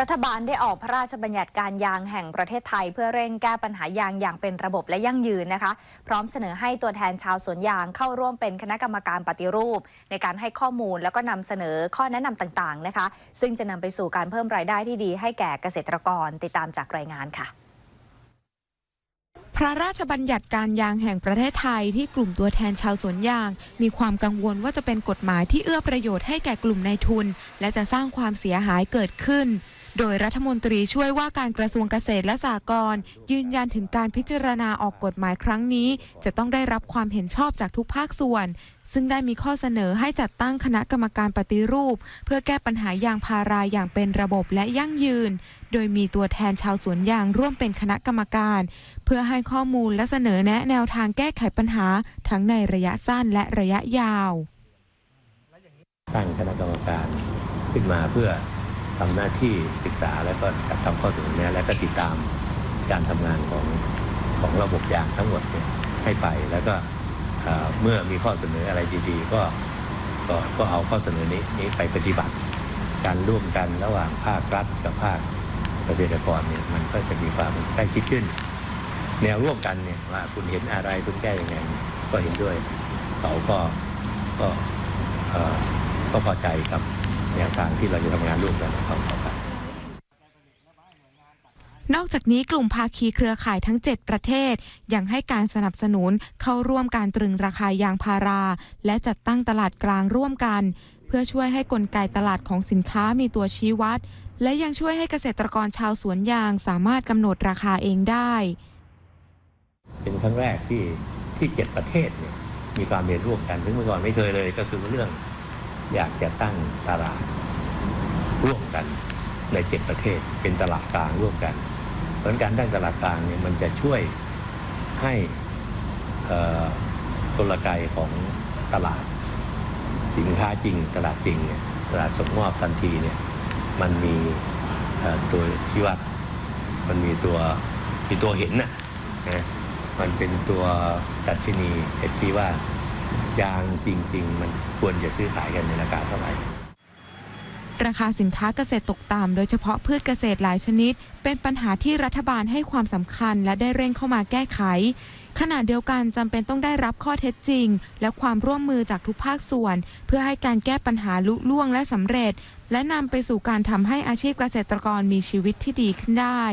รัฐบาลได้ออกพระราชบัญญัติการยางแห่งประเทศไทย เพื่อเร่งแก้ปัญหายางอย่างเป็นระบบและยั่งยืนนะคะ พร้อมเสนอให้ตัวแทนชาวสวนยางเข้าร่วมเป็นคณะกรรมการปฏิรูป ในการให้ข้อมูลแล้วก็นำเสนอข้อแนะนำต่างๆนะคะ ซึ่งจะนำไปสู่การเพิ่มรายได้ที่ดีให้แก่เกษตรกรติดตามจากรายงานค่ะพระราชบัญญัติการยางแห่งประเทศไทยที่กลุ่มตัวแทนชาวสวนยาง มีความกังวลว่าจะเป็นกฎหมายที่เอื้อประโยชน์ให้แก่กลุ่มนายทุน และจะสร้างความเสียหายเกิดขึ้น โดยรัฐมนตรีช่วยว่าการกระทรวงเกษตรและสหกรณ์ยืนยันถึงการพิจารณาออกกฎหมายครั้งนี้ จะต้องได้รับความเห็นชอบจากทุกภาคส่วน ซึ่งได้มีข้อเสนอให้จัดตั้งคณะกรรมการปฏิรูป เพื่อแก้ปัญหายางพาราอย่างเป็นระบบและยั่งยืน โดยมีตัวแทนชาวสวนยางร่วมเป็นคณะกรรมการ เพื่อให้ข้อมูลและเสนอแนะแนวทางแก้ไขปัญหา ทั้งในระยะสั้นและระยะยาวตั้งคณะกรรมการขึ้นมาเพื่อ ทำหน้าที่ศึกษาแล้วก็จัดทำข้อเสนอแนะและก็ติดตามการทำงานของของระบบยางทั้งหมดเนี่ยให้ไปแล้วก็เมื่อมีข้อเสนออะไรดีๆ ก็ก็ก็เอาข้อเสนอนี้นี้ไปปฏิบัติ การร่วมกันระหว่างภาครัฐกับภาคเกษตรกรเนี่ยมันก็จะมีความใกล้ชิดขึ้น แนวร่วมกันเนี่ยว่าคุณเห็นอะไรคุณแก้ยังไงก็เห็นด้วยเขาก็ก็ก็พอใจกับ แนวทางที่เราจะทำงานร่วมกันในความต่อไปนอกจากนี้กลุ่มภาคีเครือข่ายทั้ง 7 ประเทศ ยังให้การสนับสนุนเข้าร่วมการตรึงราคายางพารา และจัดตั้งตลาดกลางร่วมกัน เพื่อช่วยให้กลไกตลาดของสินค้ามีตัวชี้วัด และยังช่วยให้เกษตรกรชาวสวนยางสามารถกำหนดราคาเองได้ เป็นครั้งแรกที่ที่เจ็ดประเทศเนี่ยมีความเห็นร่วมกันซึ่งเมื่อก่อนไม่เคยเลยก็คือเรื่อง อยากจะตั้งตลาดร่วมกันในเจ็ดประเทศเป็นตลาดกลางร่วมกัน เพราะการตั้งตลาดกลางเนี่ยมันจะช่วยให้กลไกของตลาดสินค้าจริง ตลาดจริงเนี่ยตลาดส่งมอบทันทีเนี่ยมันมีตัวชี้วัดมันมีตัวมีตัวเห็นน่ะนะมันเป็นตัวดัชนีจะชี้ว่า ยางจริง ๆ มันควรจะซื้อขายกันในราคาเท่าไหร่ ราคาสินค้าเกษตรตกต่ำโดยเฉพาะพืชเกษตรหลายชนิด เป็นปัญหาที่รัฐบาลให้ความสำคัญและได้เร่งเข้ามาแก้ไขขณะเดียวกันจำเป็นต้องได้รับข้อเท็จจริง และความร่วมมือจากทุกภาคส่วน เพื่อให้การแก้ปัญหาลุล่วงและสำเร็จ และนำไปสู่การทำให้อาชีพเกษตรกรมีชีวิตที่ดีขึ้นได้